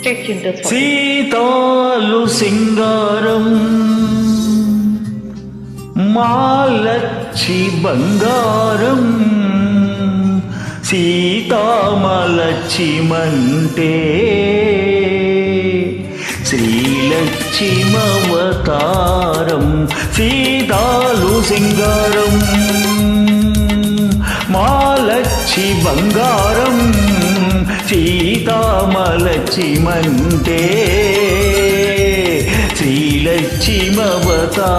State Chintu సీతాలు సింగారం మాలచ్చి బంగారం సీతామలచ్చిమంటే శ్రీలక్ష్మవతారం సీతాలు సింగారం మాలచ్చి బంగారం సీతామలచ్చిమంటే కామలక్ష్మంటే శ్రీలక్ష్మవతా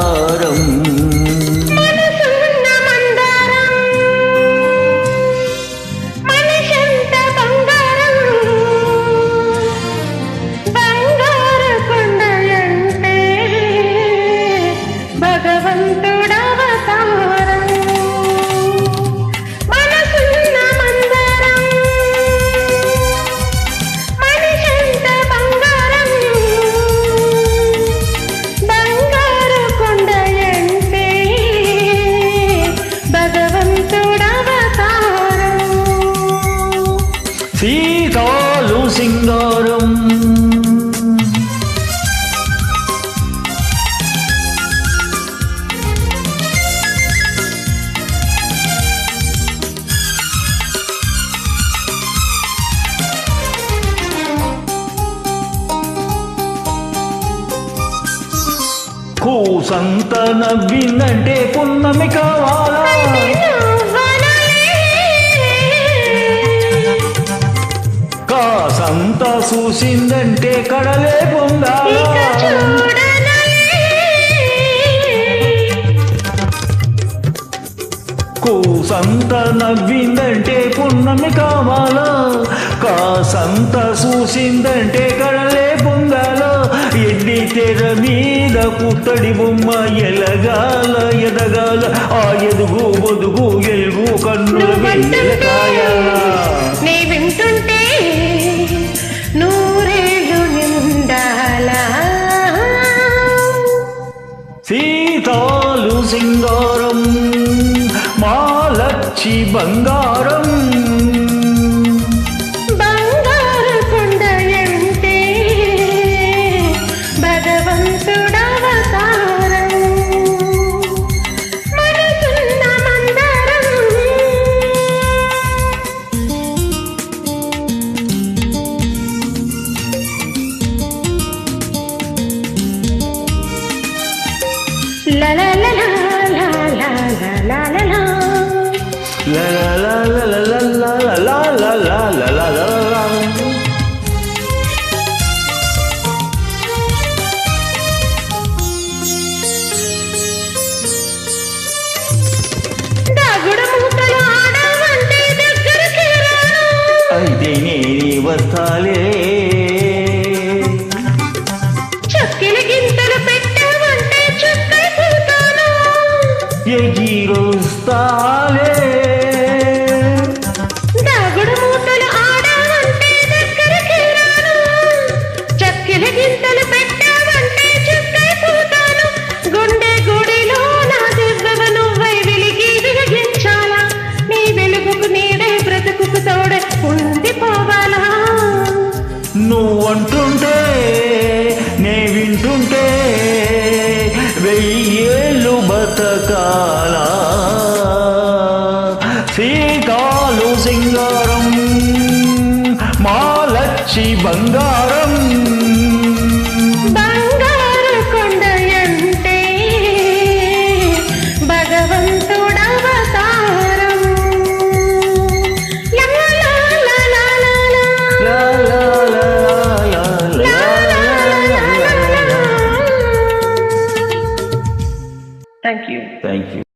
సీతాలు సింగారం కూసంత నవ్విందంటే పున్నమి కావాలా? చూసిందంటే కడలే పొందాలా? కూసంత నవ్విందంటే పున్నమి కావాలా? కాసంత చూసిందంటే కడలే పొందాలా? ఎడ్డి తెర మీద పుట్టడి బొమ్మ ఎలగాల ఎదగాల. ఆ ఎదుగు ఒదుగు ఎలుగు కన్నుల వెన్నెలకాయాలా నీ సీతాలు సింగారం మాలచ్చి బంగారం. అయితే నేనే వస్తాలి. నే వెయ్యేళ్ళు బతకాల. సీతాలు సింగారం మాలచ్చి బంగారం. Thank you.